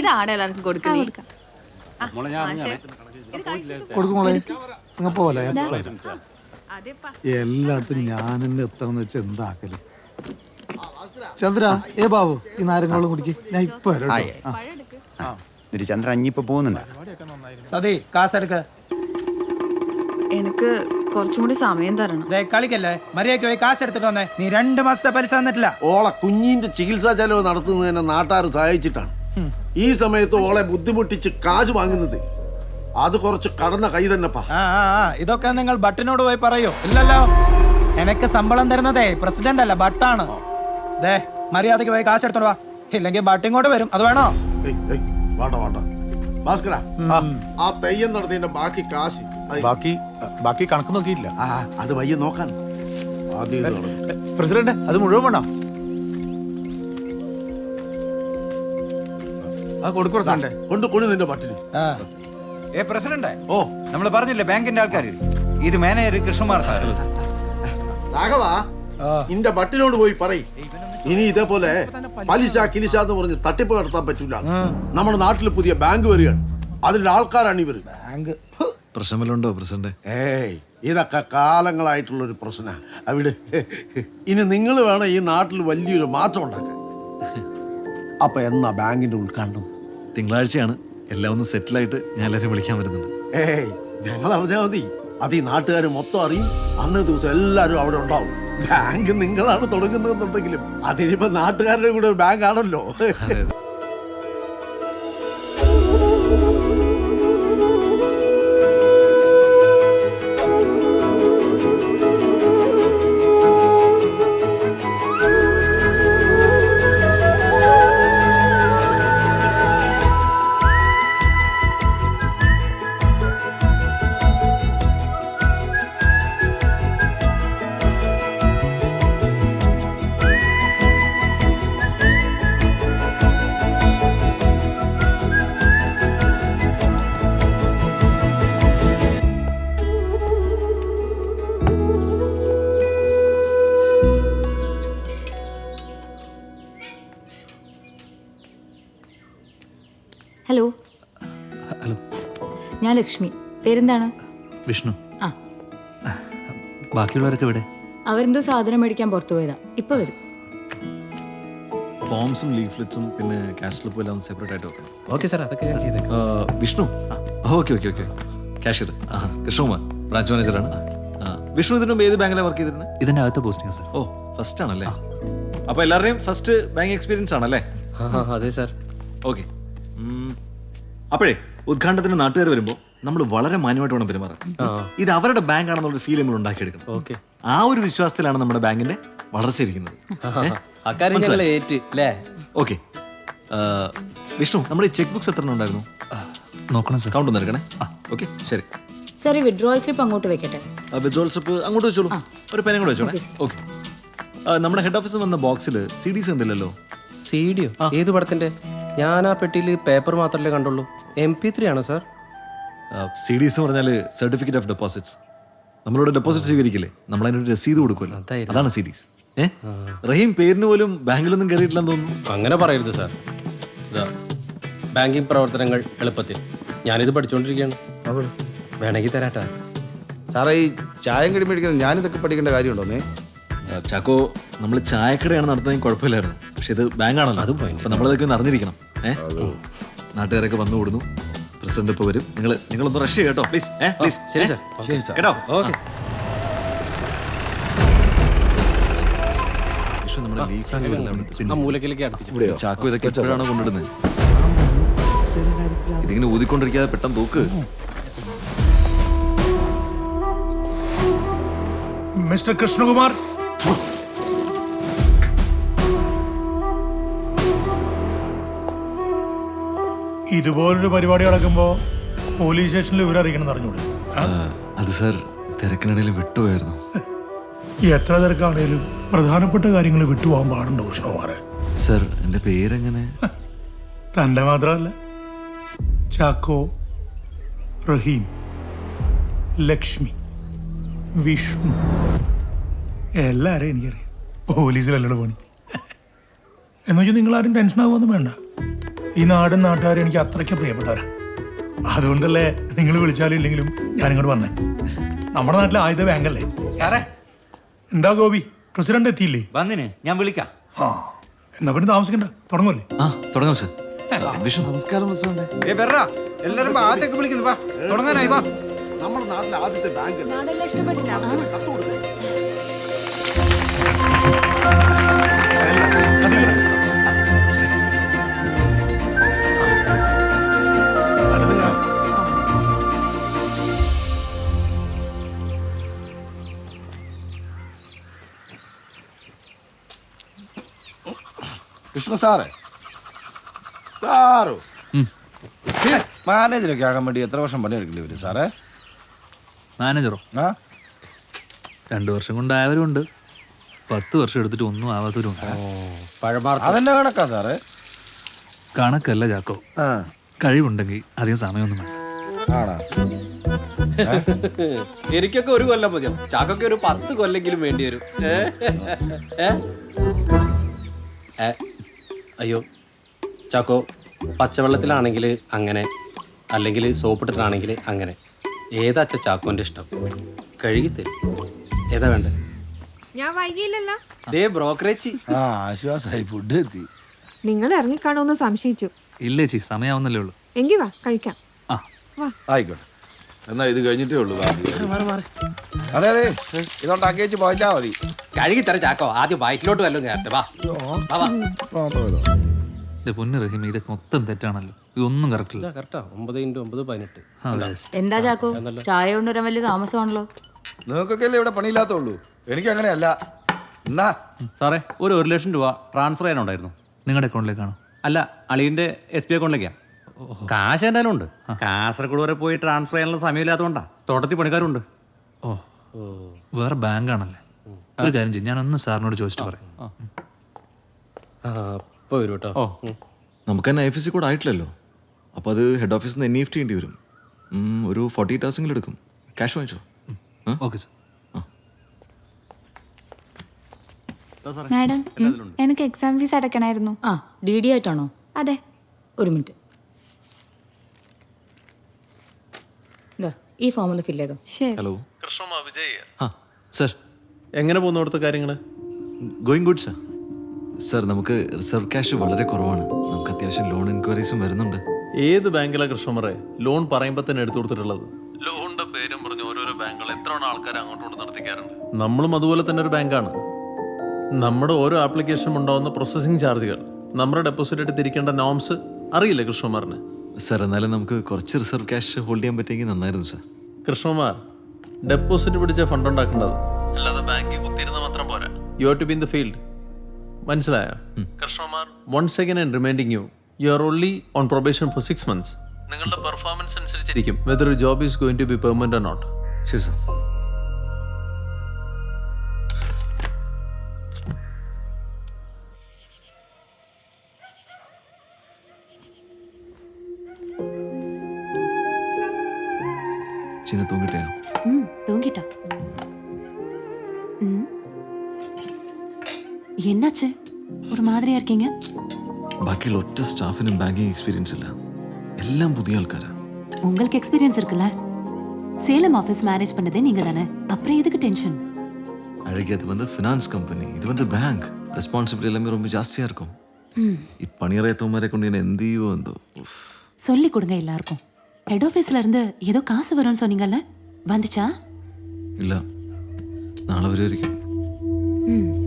ഇതാണ് എല്ലാവർക്കും കൊടുക്കുന്നത്. പോലെ എല്ലായിടത്തും ഞാൻ തന്നെ എത്തണമെന്ന് വെച്ചാൽ എന്താക്കൽ? ചന്ദ്ര ഏ ബാബു ഈ നാരങ്ങളും കുടിക്ക്. ഞാൻ ഇപ്പൊ ചന്ദ്ര അഞ്ഞിപ്പോ പോകുന്നുണ്ടാ. സതി കാസെടുക്ക. എനിക്ക് കുറച്ചും കൂടി സമയം തരണം. ദേ കളിക്കല്ലേ? മര്യാദയ്ക്ക് പോയി കാശ് എടുത്തിട്ട് വന്നേ. നീ രണ്ട് മാസത്തെ പലിശ തന്നിട്ടില്ല. ഓളെ കുഞ്ഞിന്റെ ചികിത്സാ ചെലവ് നടത്തുന്നതിനെ നാട്ടാർ സഹായിച്ചിട്ടാണ്. ഈ സമയത്ത് ഓളെ ബുദ്ധിമുട്ടിച്ച് കാശ് വാങ്ങുന്നത്. അത് കുറച്ച് കടന്ന കൈ തന്നെ ഇതൊക്കെ നിങ്ങൾ ബട്ടിനോട് പോയി പറയൂ. ഇല്ലല്ലോ. എനക്ക് ശമ്പളം തരുന്നതേ പ്രസിഡന്റ് അല്ല ബട്ടാണ് ദേ മര്യാദയ്ക്ക് പോയി കാശ് എടുത്തോണ്ട് വാ. ഇല്ലെങ്കിൽ ബട്ട് ഇങ്ങോട്ട് വരും. അത് വേണോ? വേണ്ട വേണ്ട. ഭാസ്കര ആ തെയ്യം നടത്തിയതിന്റെ ബാക്കി കാശ്. ബാക്കി ബാക്കി കണക്ക് നോക്കിയില്ല അത് വയ്യ നോക്കാൻ. പ്രസിഡന്റ് അത് മുഴുവൻ വേണോ? കൊടുക്കും പ്രസിഡന്റ് കൊണ്ട് കൊണ്ടു നിന്റെ പട്ടിന് ഏ പ്രസിഡന്റ് ഓ. നമ്മൾ പറഞ്ഞില്ലേ ബാങ്കിന്റെ ആൾക്കാർ ഇത് മാനേജർ കൃഷ്ണകുമാർ സാർ രാഘവ. നിന്റെ ബട്ടിനോട് പോയി പറ ഇനി ഇതേപോലെ പലിശ കിലിശ എന്ന് പറഞ്ഞ് തട്ടിപ്പ് നടത്താൻ പറ്റൂല. നമ്മുടെ നാട്ടിൽ പുതിയ ബാങ്ക് വരികയാണ്. അതിന്റെ ആൾക്കാരാണ് ഇവർ. ബാങ്ക്. പ്രശ്നമല്ലുണ്ടോ പ്രസിഡന്റ്? ഏയ് ഇതൊക്കെ കാലങ്ങളായിട്ടുള്ള ഒരു പ്രശ്ന അവിടെ ഇനി നിങ്ങൾ വേണം ഈ നാട്ടിൽ വലിയൊരു മാറ്റം ഉണ്ടാക്കാൻ. അപ്പൊ എന്നാ ബാങ്കിന്റെ ഉദ്ഘാടനം? തിങ്കളാഴ്ചയാണ്. എല്ലാം ഒന്ന് സെറ്റിലായിട്ട് ഞാൻ എല്ലാവരും വിളിക്കാൻ വരുന്നുണ്ട് ഏയ് ഞങ്ങൾ അറിഞ്ഞാൽ മതി. അത് ഈ നാട്ടുകാർ മൊത്തം അറിയും. അന്ന് ദിവസം എല്ലാവരും അവിടെ ഉണ്ടാവും. ബാങ്ക് നിങ്ങളാണ് തുടങ്ങുന്നതെന്നുണ്ടെങ്കിലും അതിനിപ്പോ നാട്ടുകാരുടെ കൂടെ ബാങ്ക് ആണല്ലോ ഹലോ. ഹലോ. ഞാൻ ലക്ഷ്മി. പേരെന്താണ്? വിഷ്ണു. ആ. ബാക്കിയുള്ളവരൊക്കെ ഇവിടെ അവരെന്തോ സാധനം മേടിക്കാൻ പുറത്തു പോയതാ. ഇപ്പൊ വരും. ഫോംസും ലീഫ്ലെറ്റ്സും പിന്നെ ക്യാഷ് സ്ലിപ്പും എല്ലാം സെപ്പറേറ്റ് ആയിട്ട് വെക്കണം. ഓക്കെ സാർ അതൊക്കെ ഞാൻ ചെയ്തേക്കാം. ആ, Vishnu? Okay okay okay. Cashier ആ കൃഷ്ണകുമാർ. ബ്രാഞ്ച് മാനേജറാണ് ആ, വിഷ്ണു ഇതിനു മുമ്പ് ഏത് ബാങ്കിലാണ് വർക്ക് ചെയ്തിരുന്നത് ഇതിന്റെ അകത്ത് പോസ്റ്റിംഗ് സാർ. ഓ ഫസ്റ്റ് ആണല്ലേ? അപ്പൊ എല്ലാവരുടെയും ഫസ്റ്റ് ബാങ്ക് എക്സ്പീരിയൻസ് ആണല്ലേ? അതെ സാർ. ഓക്കെ. അപ്പോഴേ ഉദ്ഘാടനത്തിന് നാട്ടുകാർ വരുമ്പോൾ നമ്മൾ വളരെ മാന്യമായിട്ട് വേണം പെരുമാറാൻ. ഇത് അവരുടെ ബാങ്ക് ആണെന്നുള്ള ഫീൽ നമ്മൾ ഉണ്ടാക്കിയെടുക്കണം. ഓക്കെ. ആ ഒരു വിശ്വാസത്തിലാണ് നമ്മുടെ ബാങ്കിന്റെ വളർച്ച ഇരിക്കുന്നത് ഓക്കെ. വിഷ്ണു നമ്മുടെ ചെക്ക് ബുക്സ് എത്ര ഉണ്ടായിരുന്നു? നോക്കണം സാർ. കൗണ്ട് എടുക്കണേ. ഓക്കെ ശരി. സാർ ഈ വിഡ്രോവൽ സ്ലിപ്പ് അങ്ങോട്ട് വെക്കട്ടെ? വിഡ്രോൾ സ്ലിപ്പ് അങ്ങോട്ട് വെച്ചോളൂ. ഒരു പേന കൂടെ വെച്ചോളേ. ഓക്കെ നമ്മുടെ ഹെഡ് ഓഫീസിൽ വന്ന ബോക്സിൽ സി ഡീസ് ഉണ്ടല്ലോ സി ഡിയോ ഏത് പടത്തിന്റെ? ഞാൻ ആ പെട്ടിയിൽ പേപ്പർ മാത്രമല്ലേ കണ്ടുള്ളൂ. എം പി ത്രീ ആണോ സാർ സി ഡി എസ് പറഞ്ഞാൽ സർട്ടിഫിക്കറ്റ് ഓഫ് ഡെപ്പോസിറ്റ്സ് നമ്മളോട് ഡെപ്പോസിറ്റ് സ്വീകരിക്കില്ലേ? നമ്മൾ അതിനൊരു രസീത് കൊടുക്കുമല്ലോ. അതായിരുന്നു. അതാണ് സി ഡി ഏ? റഹീം പേരിന് പോലും ബാങ്കിലൊന്നും കയറിയിട്ടില്ലെന്ന് തോന്നുന്നു. അങ്ങനെ പറയരുത് സാർ ഇതാ ബാങ്കിങ് പ്രവർത്തനങ്ങൾ എളുപ്പത്തിൽ. ഞാനിത് പഠിച്ചുകൊണ്ടിരിക്കുകയാണ് വേണമെങ്കിൽ തരാട്ടാ. സാറേ ഈ ചായം കടി മേടിക്കുന്നത് ഞാനിതൊക്കെ പഠിക്കേണ്ട കാര്യമുണ്ടോന്നേ ആ, ചാക്കോ നമ്മൾ ചായക്കടയാണ് നടത്തുന്നതെങ്കിൽ കുഴപ്പമില്ലായിരുന്നു. പക്ഷെ ഇത് ബാങ്കാണല്ലോ. അതും point. അപ്പൊ നമ്മളിതൊക്കെ ഒന്ന് അറിഞ്ഞിരിക്കണം. നാട്ടുകാരൊക്കെ വന്നു കൂടുന്നു. പ്രസിഡന്റ് ഇപ്പൊ വരും. നിങ്ങൾ നിങ്ങളൊന്ന് റഷ് കേട്ടോ പ്ലീസ് ഏ പ്ലീസ് ശരി സാർ. ശരി സാർ. കേട്ടോ? ഓക്കെ. ചാക്കോ ഇതൊക്കെ എപ്പോഴാണ് കൊണ്ടിടുന്നത് ഇതിങ്ങനെ ഊതിക്കൊണ്ടിരിക്കാതെ പെട്ടെന്ന് തൂക്ക്. മിസ്റ്റർ കൃഷ്ണകുമാർ. ഇതുപോലൊരു പരിപാടി നടക്കുമ്പോ പോലീസ് സ്റ്റേഷനിൽ വിവരം അറിയിക്കണം അറിഞ്ഞൂടെ? അത് സാർ തിരക്കിനിടയിൽ വിട്ടുപോയായിരുന്നു. എത്ര തിരക്കാണേലും പ്രധാനപ്പെട്ട കാര്യങ്ങൾ വിട്ടുപോകാൻ പാടുണ്ടോ കൃഷ്ണകുമാറെ സാർ എന്റെ പേരെങ്ങനെ? തന്റെ മാത്രമല്ല. ചാക്കോ റഹീം ലക്ഷ്മി വിഷ്ണു. എല്ലാരെയും എനിക്കറിയാം. പോലീസിലല്ലട പണി. എന്നുവെച്ചാൽ നിങ്ങൾ ആരും ടെൻഷൻ ആവുമൊന്നും വേണ്ട. ഈ നാടും നാട്ടുകാരും എനിക്ക് അത്രയ്ക്ക് പ്രിയപ്പെട്ടവരാ. അതുകൊണ്ടല്ലേ നിങ്ങൾ വിളിച്ചാലും ഇല്ലെങ്കിലും ഞാൻ ഇങ്ങോട്ട് വന്നേ. നമ്മുടെ നാട്ടിലെ ആയുധ ബാങ്കല്ലേ? സാറേ. എന്താ ഗോപി? പ്രസിഡന്റ് എത്തിയില്ലേ? വന്നിന്. ഞാൻ വിളിക്കാം. ആ എന്നാ പിന്നെ താമസിക്കണ്ട. തുടങ്ങുമല്ലേ? ആ തുടങ്ങാം സർ. നമസ്കാരം എല്ലാരും ആദ്യമൊക്കെ വിളിക്കുന്നു. വാ തുടങ്ങാനായി വാ. നമ്മുടെ നാട്ടിലെ ആദ്യത്തെ ബാങ്ക് കൃഷ്ണ സാറേ. സാറോ. മാനേജറൊക്കെ ആകാൻ വേണ്ടി എത്ര വർഷം പണിയെടുക്കേണ്ടി വരും സാറേ? മാനേജറോ? ആ. രണ്ടു വർഷം കൊണ്ടായവരുണ്ട്. പത്ത് വർഷം എടുത്തിട്ട് ഒന്നും ആവാത്തവരും ഉണ്ട് അതെന്നെ കണക്കാ സാറേ? കണക്കല്ല ചാക്കോ. ആ. കഴിവുണ്ടെങ്കിൽ അധികം സമയമൊന്നും വേണ്ട. ആണോ? എനിക്കൊക്കെ ഒരു കൊല്ലം മതി. ചാക്കൊക്കെ ഒരു പത്ത് കൊല്ലെങ്കിലും വേണ്ടി വരും. ഏ? ഏ? അയ്യോ ചാക്കോ പച്ചവെള്ളത്തിലാണെങ്കിൽ അങ്ങനെ അല്ലെങ്കിൽ സോപ്പിട്ടിട്ടാണെങ്കിൽ അങ്ങനെ. ഏതാ അച്ഛ ചാക്കോന്റെ ഇഷ്ടം? കഴുകിത്തരും. ഏതാ വേണ്ടത്? ഞാൻ വൈകിയില്ലല്ലോ. ദേ ബ്രോക്കറേജ്. ആ ആശ്വാസമായി ഫുഡ് എത്തി. നിങ്ങൾ ഇറങ്ങിക്കാണോന്ന് സംശയിച്ചു. ഇല്ലേ ചി സമയാവുന്നല്ലേ ഉള്ളൂ. എങ്കി വാ കഴിക്കാം. ആ. ആയിക്കോട്ടെ. എന്നാ ഇത് കഴിഞ്ഞിട്ടേ ഉള്ളൂ ബാക്കി. അതെ അതെ. ഇതുണ്ടാക്കി വെച്ച് പോയിച്ചാ മതി. തര ചാക്കോ. ആദ്യം വയറ്റിലോട്ട് വല്ലതും കയറട്ടെ. വാ. വാ, വാ. ഇതോ. എന്റെ പൊന്നു റഹീം ഇതൊക്കെ മൊത്തം തെറ്റാണല്ലോ. ഇതൊന്നും കറക്റ്റ് ഇല്ല കറക്റ്റാ ഒമ്പത് ഇന്റു ഒമ്പത് പതിനെട്ട്. ആ വേസ്റ്റ് എന്താ ചാക്കോ? ചായ കൊണ്ടുവരാൻ വലിയ താമസമാണല്ലോ. നിങ്ങൾക്കൊക്കെ അല്ലേ ഇവിടെ പണിയില്ലാത്തുള്ളൂ? എനിക്ക് അങ്ങനെയല്ല എന്നാ സാറേ ഒരു ഒരു ലക്ഷം രൂപ ട്രാൻസ്ഫർ ചെയ്യാനുണ്ടായിരുന്നു. നിങ്ങളുടെ അക്കൗണ്ടിലേക്കാണോ അല്ല അളിയന്റെ എസ് ബി അക്കൗണ്ടിലേക്കാണ് കാശ് എന്തായാലും ഉണ്ട്. കാസർഗോഡ് വരെ പോയി ട്രാൻസ്ഫർ ചെയ്യാനുള്ള സമയമില്ലാത്തതുകൊണ്ടാണ് തോട്ടത്തിൽ പണിക്കാരുണ്ട്. ഓ. വേറെ ബാങ്കാണല്ലേ? ഒരു കാര്യം ചെയ്യും ഞാനൊന്ന് സാറിനോട് ചോദിച്ചിട്ട് പറയാം. അപ്പൊ വരും കേട്ടോ. ഓ. നമുക്ക് തന്നെ ഐ കൂടെ സി ആയിട്ടില്ലല്ലോ. അപ്പോൾ അത് ഹെഡ് ഓഫീസിൽ നിന്ന് എൻ ഇ എഫ് ടി ചെയ്യേണ്ടി വരും. ഉം, ഒരു ഫോർട്ടി എയ്റ്റ് ഹവേഴ്സെങ്കിലും എടുക്കും. ക്യാഷ് വാങ്ങിച്ചോ? Okay sir. മാഡം എനിക്ക് എക്സാം ഫീസ് അടയ്ക്കണമായിരുന്നു ആ ഡി ഡി ആയിട്ടാണോ? അതെ. ഒരു മിനിറ്റ് ദാ, ഈ ഫോം ഒന്ന് ഫില്ല് ചെയ്തോ. ഹലോ ആ സർ എങ്ങനെ പോകുന്നു അവിടുത്തെ കാര്യങ്ങൾ ഗോയിങ് ഗുഡ് സർ സർ നമുക്ക് റിസർവ് ക്യാഷ് വളരെ കുറവാണ്. നമുക്ക് അത്യാവശ്യം ലോൺ എൻക്വയറീസും വരുന്നുണ്ട്. ഏത് ബാങ്കിലാണ് കൃഷ്ണമറെ? ലോൺ പറയുമ്പോൾ തന്നെ എടുത്തു കൊടുത്തിട്ടുള്ളത്. ലോണിന്റെ പേരും പറഞ്ഞ് ഓരോരോ ബാങ്കുകൾ എത്ര ആൾക്കാർ അങ്ങോട്ടും നടത്തിക്കാറുണ്ട്? നമ്മളും അതുപോലെ തന്നെ ഒരു ബാങ്കാണ്. നമ്മുടെ ഓരോ ആപ്ലിക്കേഷനും ഉണ്ടാവുന്ന പ്രോസസ്സിംഗ് ചാർജുകൾ നമ്മുടെ ഡെപ്പോസിറ്റ് ആയിട്ട് തിരിക്കേണ്ട നോംസ് അറിയില്ലേ കൃഷ്ണകുമാറിന് സർ എന്നാലും നമുക്ക് കുറച്ച് റിസർവ് ക്യാഷ് ഹോൾഡ് ചെയ്യാൻ പറ്റിയെങ്കിൽ നന്നായിരുന്നു സർ. കൃഷ്ണകുമാർ ഡെപ്പോസിറ്റ് പിടിച്ച ഫണ്ട് ഉണ്ടാക്കേണ്ടത്. അല്ലാതെ ബാങ്കിൽ കുത്തിയിരുന്ന മാത്രം പോരാ. You are to be in the field മനസ്സിലായോ? Krishnakumar. One second and reminding you you are only on probation for six months നിങ്ങളുടെ പെർഫോമൻസ് അനുസരിച്ചിരിക്കും whether job is going to be permanent or not ശരി sir. சின்ன தூங்கிட்டேன். ம் தூங்கிட்டா. ம். என்னாச்சு? ഒരു മാതിരിയാ ഇരിക്കീങ്ക ബാക്കിയുള്ള ഒറ്റ സ്റ്റാഫിനും ബാങ്കിങ് എക്സ്പീരിയൻസ് ഇല്ല എല്ലാം പുതിയ ആൾക്കാരാ உங்களுக்கு எக்ஸ்பீரியன்ஸ் இருக்குல்ல? சேலம் ஆஃபீஸ் மேனேஜ் பண்ணதே நீங்க தானே அப்புறம் எதுக்கு டென்ஷன் அழகி அது வந்து ஃபினான்ஸ் கம்பெனி இது வந்து பேங்க் ரெஸ்பான்சிபிலிட்டி எல்லாமே ரொம்ப ஜாஸ்தியா இருக்கும். இப்பணியறையத்தவமாரே கொண்டு என்ன எந்தையோ வந்தோ சொல்லி கொடுங்க எல்லாருக்கும். ஹெட் ஆஃபீஸ்ல இருந்து ஏதோ காசு வரும்னு சொன்னீங்கல்ல? வந்துச்சா? இல்ல. நாளை வரை வரைக்கும் ம்.